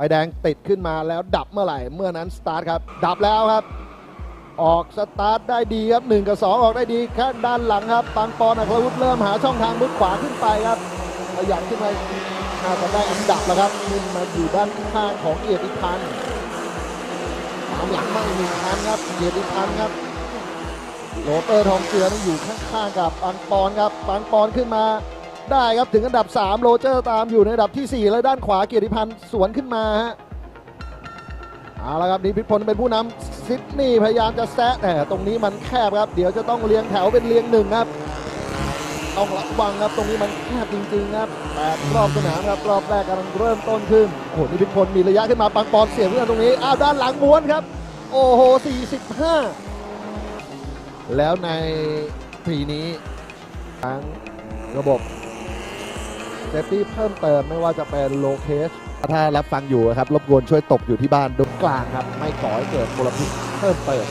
ไฟแดงติดขึ้นมาแล้วดับเมื่อไหร่ เมื่อนั้นสตาร์ทครับ ดับแล้วครับ ออกสตาร์ทได้ดีครับ1กับ 2 ออกได้ดีข้างด้านหลังครับปังปอนอัครวุฒิเริ่มหาช่องทางมุดขวาขึ้นไปครับขยับขึ้นมาน่าจะได้อันดับแล้วครับขึ้นมาอยู่ด้านข้างของเกียรติพันธ์ตามหลังมาอีกหนึ่งคันครับเกียรติพันธ์ครับโรเตอร์ทองเจืออยู่ข้างๆกับปังปอนครับปังปอนขึ้นมา ได้ครับถึงอันดับ 3 โรเจอร์ตามอยู่ในอันดับทีสี่4 แล้วด้านขวาเกียรติพันธ์สวนขึ้นมาฮะเอาละครับนิพิพลเป็นผู้นำซิดนีย์พยายามจะแซะแต่ตรงนี้มันแคบครับ เดี๋ยวจะต้องเรียงแถวเป็นเรียงหนึ่งครับต้องระวังครับตรงนี้มันแคบจริงๆครับแปดรอบสนามครับรอบแรกกำลังเริ่มต้นขึ้นโอ้โหนิพิพลมีระยะขึ้นมาปังปอนเสียบขึ้นตรงนี้อ้าวด้านหลังม้วนครับ โอ้โห 45 แล้วในปีนี้ทั้งระบบ เซฟตี้เพิ่มเติมไม่ว่าจะเป็นโลเคชถ้ารับฟังอยู่ครับ รบกวนช่วยตกอยู่ที่บ้านตรงกลางครับ ไม่ก่อให้เกิดมลพิษเพิ่มเติม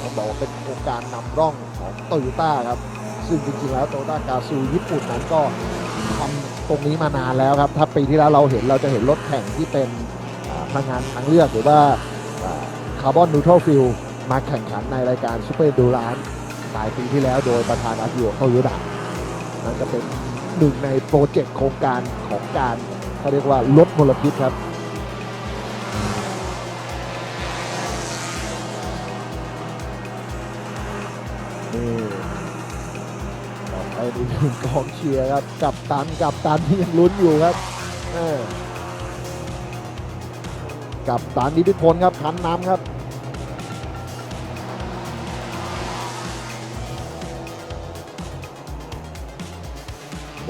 ต้องบอกว่าเป็นโครงการนำร่องของโตโยต้าครับ ซึ่งจริงๆแล้วโตโยต้ากาซูญี่ปุ่นนั้นก็ทำตรงนี้มานานแล้วครับ ถ้าปีที่แล้วเราเห็นเราจะเห็นรถแข่งที่เป็นพลังงานทางเลือกหรือว่าคาร์บอนนูทรัลฟิลมาแข่งขันในรายการซูเปอร์ดูรานปลายปีที่แล้วโดยประธานอากิโอเข้ายุดะนั่นจะเป็น หนึ่งในโปรเจกต์โครงการของการเขาเรียกว่าลดมลพิษครับนี่ต่อไปดูหนึ่งกองเชียร์ครับ กับตันกับตันที่ยังลุ้นอยู่ครับกับตันนิพิพลครับคันน้ำครับ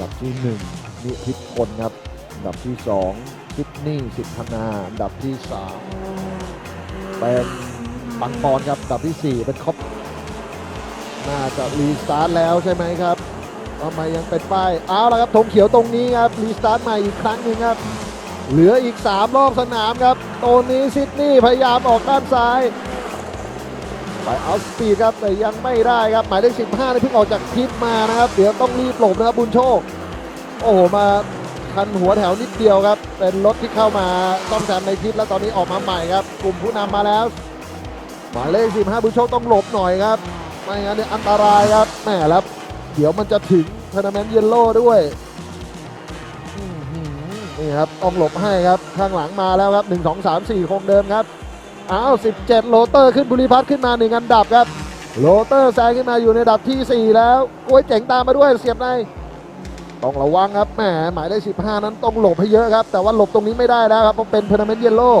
ดับที่หนึ่งนิพิษพลครับอันดับที่สองซิดนีย์สิทธนาอันดับที่สามเป็นปังปอนครับอันดับที่สี่เป็นคอปน่าจะรีสตาร์ทแล้วใช่ไหมครับทำไมยังเป็นป้ายเอาละครับธงเขียวตรงนี้ครับรีสตาร์ทใหม่อีกครั้งหนึ่งครับเหลืออีก 3 รอบสนามครับตนี้ซิดนีย์พยายามออกด้านซ้าย ไปเอาสปีดครับแต่ยังไม่ได้ครับ หมายเลข15นี่เพิ่งออกจากพิษมานะครับ เดี๋ยวต้องรีบหลบนะครับบุญโชค โอ้โห มาคันหัวแถวนิดเดียวครับ เป็นรถที่เข้ามาต้องแซมในพิษแล้วตอนนี้ออกมาใหม่ครับ กลุ่มผู้นำมาแล้ว หมายเลข15บุญโชคต้องหลบหน่อยครับไม่งั้นเนี่ยอันตรายครับแหมแล้วเดี๋ยวมันจะถึงทัวร์นาเมนต์เยลโล่ด้วยนี่ครับต้องหลบให้ครับข้างหลังมาแล้วครับ 1 2 3 4คงเดิมครับ อ้าว17 โรเตอร์ขึ้นบุรีพัฒน์ขึ้นมาหนึ่งอันดับครับ โรเตอร์แซงขึ้นมาอยู่ในอันดับที่ 4 แล้วกล้วยเจ๋งตามมาด้วยเสียบใน ต้องระวังครับแหมหมายเลข15 นั้นต้องหลบให้เยอะครับ แต่ว่าหลบตรงนี้ไม่ได้แล้วครับเพราะเป็นทัวร์นาเมนต์เยลโล่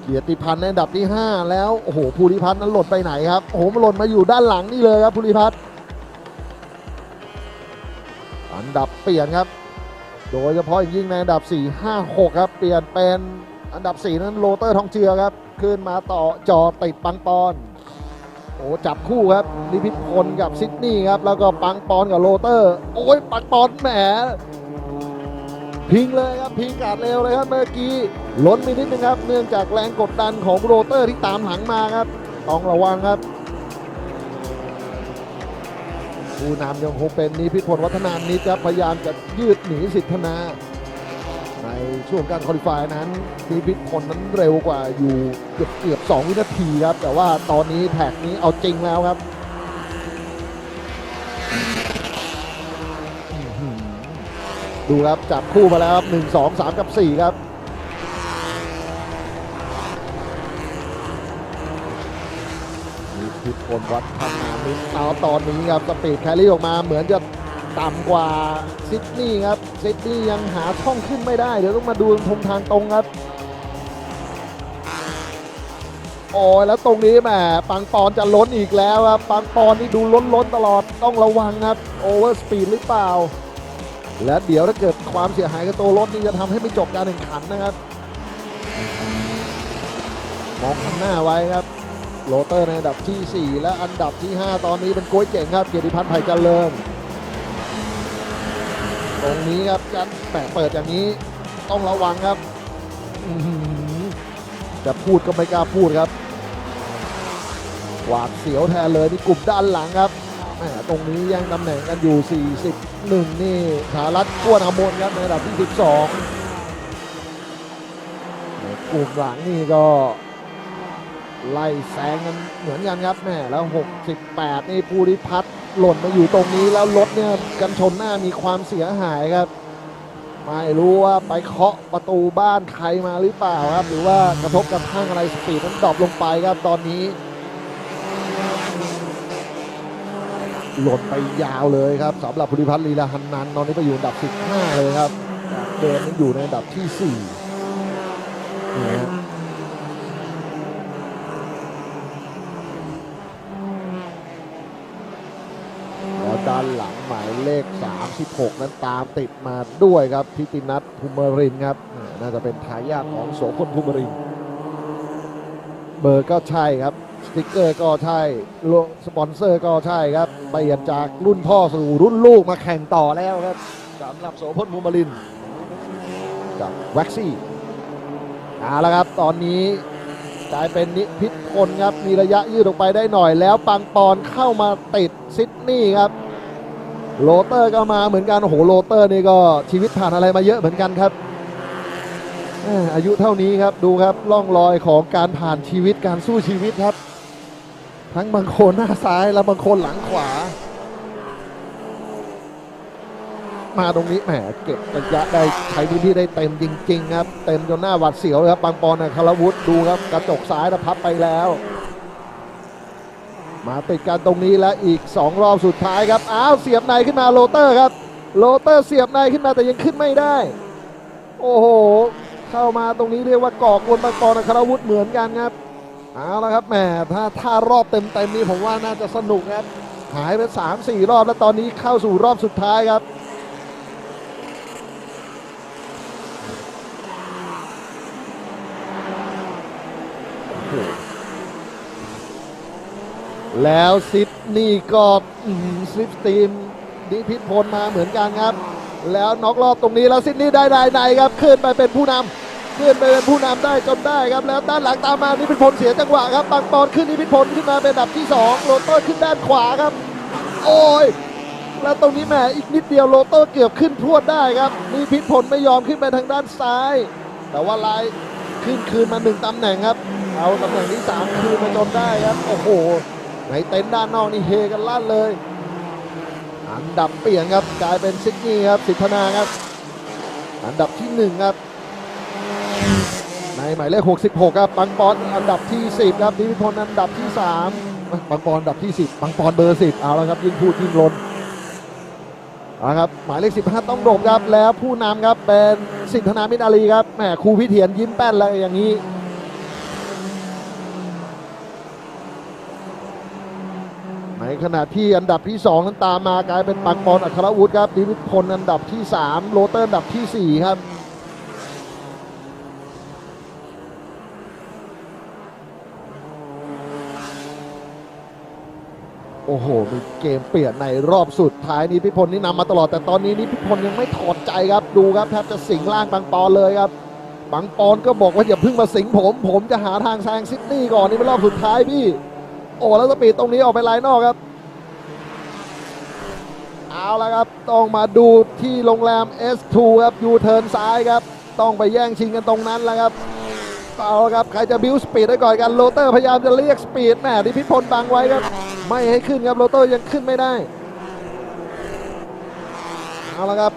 เกียรติพันธ์ในอันดับที่ 5 แล้วโอ้โหภูริพัฒน์นั้นหล่นไปไหนครับโอ้โหมันหล่นมาอยู่ด้านหลังนี่เลยครับภูริพัฒน์อันดับเปลี่ยนครับ โดยเฉพาะอย่างยิ่งในอันดับ 4 5 6 ครับ เปลี่ยนเป็นอันดับ 4 นั้นโรเตอร์ทองเจือครับ ขึ้นมาต่อจอติดปังปอน โอ้จับคู่ครับนิพิพลกับซิดนีย์ครับ แล้วก็ปังปอนกับโรเตอร์ โอ้ยปังปอนแหมพิงเลยครับพิงกาดเร็วเลยครับเมื่อกี้ล้นไปนิดนึงครับ เนื่องจากแรงกดดันของโรเตอร์ที่ตามหลังมาครับต้องระวังครับ ผู้นำยังคงเป็นนิพิพลวัฒนานิดครับพยายามจะยืดหนีสิทธนา ในช่วงการคอลิฟายนั้นนิพิพลนั้นเร็วกว่าอยู่เกือบเกือบสองวินาทีครับ แต่ว่าตอนนี้แท็กนี้เอาจริงแล้วครับดูครับจับคู่มาแล้วครับหนึ่งสองสามกับสี่ครับ นิพิษพลวัฒนานิดเอาตอนนี้ครับสปีดแครี่ออกมาเหมือนจะต่ำกว่าซิดนีย์ครับซิดนีย์ยังหาช่องขึ้นไม่ได้ เดี๋ยวต้องมาดูทงทางตรงครับโอ้ยแล้วตรงนี้แหมปังปอนจะล้นอีกแล้วครับปังปอนนี่ดูล้นล้นตลอดต้องระวังครับโอเวอร์สปีดหรือเปล่า และเดี๋ยวถ้าเกิดความเสียหายกับตัวรถนี่จะทำให้ไม่จบการแข่งขันนะครับมองข้างหน้าไว้ครับ โรเตอร์ในอันดับที่ 4 และอันดับที่ 5 ตอนนี้เป็นโก้ยเจ๋งครับ เกียรติพันธ์ไผ่เจริญตรงนี้ครับจันแปะเปิดอย่างนี้ต้องระวังครับจะพูดก็ไม่กล้าพูดครับ หวาดเสียวแทนเลยนี่กลุ่มด้านหลังครับแหมตรงนี้แย่งตำแหน่งกันอยู่ 41 นี่สารัตก้วนอมนครับในอันดับที่ 12กลุ่มหลังนี่ก็ ไล่แซงกันเหมือนกันครับแม่แล้ว 68 นี่ภูริพัฒน์หล่นมาอยู่ตรงนี้แล้วรถเนี่ยกันชนหน้ามีความเสียหายครับ ไม่รู้ว่าไปเคาะประตูบ้านใครมาหรือเปล่าครับ หรือว่ากระทบกระทั่งอะไรสปีดนั้นดรอปลงไปครับตอนนี้หล่นไปยาวเลยครับสำหรับภูริพัฒน์ลีลาหันนันตอนนี้ไปอยู่อันดับ 15 เลยครับเดินอยู่ในอันดับที่4นี่ฮะแล้ว ด้านหลังหมายเลข 36 นั้นตามติดมาด้วยครับพิตินัทภูมิรินครับน่าจะเป็นทายาทของโสพลภูมิรินเบอร์ก็ใช่ครับสติกเกอร์ก็ใช่โลสปอนเซอร์ก็ใช่ครับเปลี่ยนจากรุ่นพ่อสู่รุ่นลูกมาแข่งต่อแล้วครับสำหรับโสพลภูมิรินกับแว็กซี่เอาละครับตอนนี้กลายเป็นนิพิษพลครับมีระยะยืดออกไปได้หน่อยแล้วปังปอนเข้ามาติดซิดนีย์ครับ โรเตอร์ก็มาเหมือนกัน โอ้โหโรเตอร์นี่ก็ชีวิตผ่านอะไรมาเยอะเหมือนกันครับ อายุเท่านี้ครับดูครับร่องรอยของการผ่านชีวิตการสู้ชีวิตครับ ทั้งบางคนหน้าซ้ายและบางคนหลังขวา มาตรงนี้แหมเก็บระยะได้ใช้พื้นที่ได้เต็มจริง ๆ ครับ เต็มจนหน้าหวัดเสียวเลยครับบางปอนนะคารวุฒดูครับกระจกซ้ายนะพับไปแล้ว มาติดกันตรงนี้แล้วอีก 2 รอบสุดท้ายครับ อ้าวเสียบในขึ้นมาโรเตอร์ครับ โรเตอร์เสียบในขึ้นมาแต่ยังขึ้นไม่ได้ โอ้โห เข้ามาตรงนี้เรียกว่าก่อกวนบางปอนคารวุฒเหมือนกันครับ เอาละครับแหมถ้าถ้ารอบเต็มๆนี้ผมว่าน่าจะสนุกครับ หายไปสามสี่รอบแล้วตอนนี้เข้าสู่รอบสุดท้ายครับ แล้วซิดนี่ก็สลิปสตีมดิพิษพลมาเหมือนกันครับ แล้วน็อกรอบตรงนี้แล้วซิดนี่ได้ได้ในครับขึ้นไปเป็นผู้นำขึ้นไปเป็นผู้นำได้จนได้ครับ แล้วด้านหลังตามมานิพิษพลเสียจังหวะครับบางปอนขึ้นนิพิษพลขึ้นมาเป็นอันดับที่สองโรเตอร์ขึ้นด้านขวาครับ โอ้ยแล้วตรงนี้แหมอีกนิดเดียวโรเตอร์เกือบขึ้นพรวดได้ครับนิพิษพลไม่ยอมขึ้นไปทางด้านซ้าย แต่ว่าไลน์ขึ้นคืนมาหนึ่งตำแหน่งครับ เอาตำแหน่งที่สามคืนมาจนได้ครับโอ้โห ในเต็นท์ด้านนอกนี่เฮกันลั่นเลย อันดับเปลี่ยนครับกลายเป็นซิดนีย์ครับสิทธนาครับ อันดับที่หนึ่งครับ ในหมายเลข 66 ครับปังปอนอันดับที่ 10 ครับนิพิพลอันดับที่ 3ปังปอนอันดับที่ 10ปังปอนเบอร์ 10 เอาแล้วครับยิ่งพูดยิ่งลนเอาครับหมายเลข 15 ต้องโดบครับแล้วผู้นำครับเป็นสิทธนามิตรอาลีครับแหมครูวิเทียนยิ้มแป้นเลยอย่างนี้ ใน ขณะที่อันดับที่ 2 นั้นตามมากลายเป็นปังปอนอัครวุฒิครับดิวิทพลอันดับที่ 3 โรเตอร์อันดับทีสี่ 4 ครับโอ้โห มีเกมเปลี่ยนในรอบสุดท้ายนี้พิพลนี่นำมาตลอดแต่ตอนนี้นี่พิพลยังไม่ถอดใจครับดูครับแทบจะสิงล่างบางปอนเลยครับบางปอนก็บอกว่าอย่าเพิ่งมาสิงผม ผมจะหาทางแซงซิดนีย์ก่อนนี่เป็นรอบสุดท้ายพี่ โอ้แล้วสปีดตรงนี้ออกไปไลน์นอกครับ เอาละครับ ต้องมาดูที่โรงแรม S2 ครับยูเทิร์นซ้ายครับ ต้องไปแย่งชิงกันตรงนั้นแล้วครับเอาละครับ ใครจะบิวสปีดได้ก่อนกันโรเตอร์พยายามจะเรียกสปีดแหมดิพิพลบังไว้ครับ ไม่ให้ขึ้นครับโรเตอร์ยังขึ้นไม่ได้เอาละครับ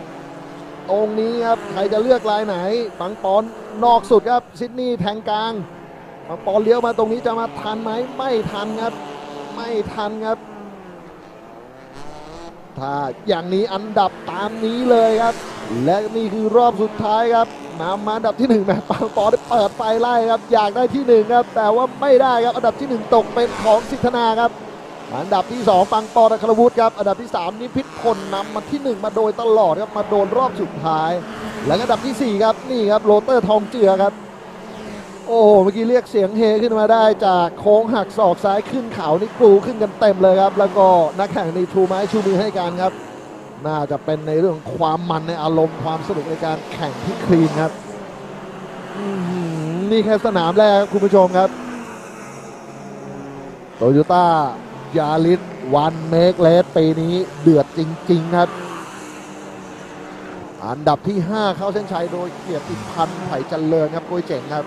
ตรงนี้ครับใครจะเลือกลายไหนปังปอนนอกสุดครับซิดนีย์แทงกลางปังปอนเลี้ยวมาตรงนี้จะมาทันไหมไม่ทันครับ ไม่ทันครับ ถ้าอย่างนี้อันดับตามนี้เลยครับ และนี่คือรอบสุดท้ายครับนำมาอันดับที่หนึ่งแมปังปอได้เปิดไฟไล่ครับ อยากได้ที่หนึ่งครับแต่ว่าไม่ได้ครับอันดับที่หนึ่งตกเป็นของสิทธนาครับ อันดับที่ 2 ปังปอนอัครวุฒิครับอันดับที่ 3 นิพิษพลนำมาที่ 1 มาโดยตลอดครับมาโดนรอบสุดท้าย และอันดับทีสี่4 ครับนี่ครับโรเตอร์ทองเจือครับ โอ้โหเมื่อกี้เรียกเสียงเฮขึ้นมาได้จากโค้งหักศอกซ้ายขึ้นเขานี่กรูขึ้นกันเต็มเลยครับ แล้วก็นักแข่งในชูไม้ชูมือให้กันครับ น่าจะเป็นในเรื่องความมันในอารมณ์ความสนุกในการแข่งที่คลีนครับอื้อหือนี่แค่สนามแรกครับคุณผู้ชมครับโตโยต้ายาลิสวันเมกเลสปีนี้เดือดจริง ๆ ครับ อันดับที่ 5 เข้าเส้นชัยโดยเกียรติพันธ์ไผ่เจริญครับกุ้ยเจ๋งครับ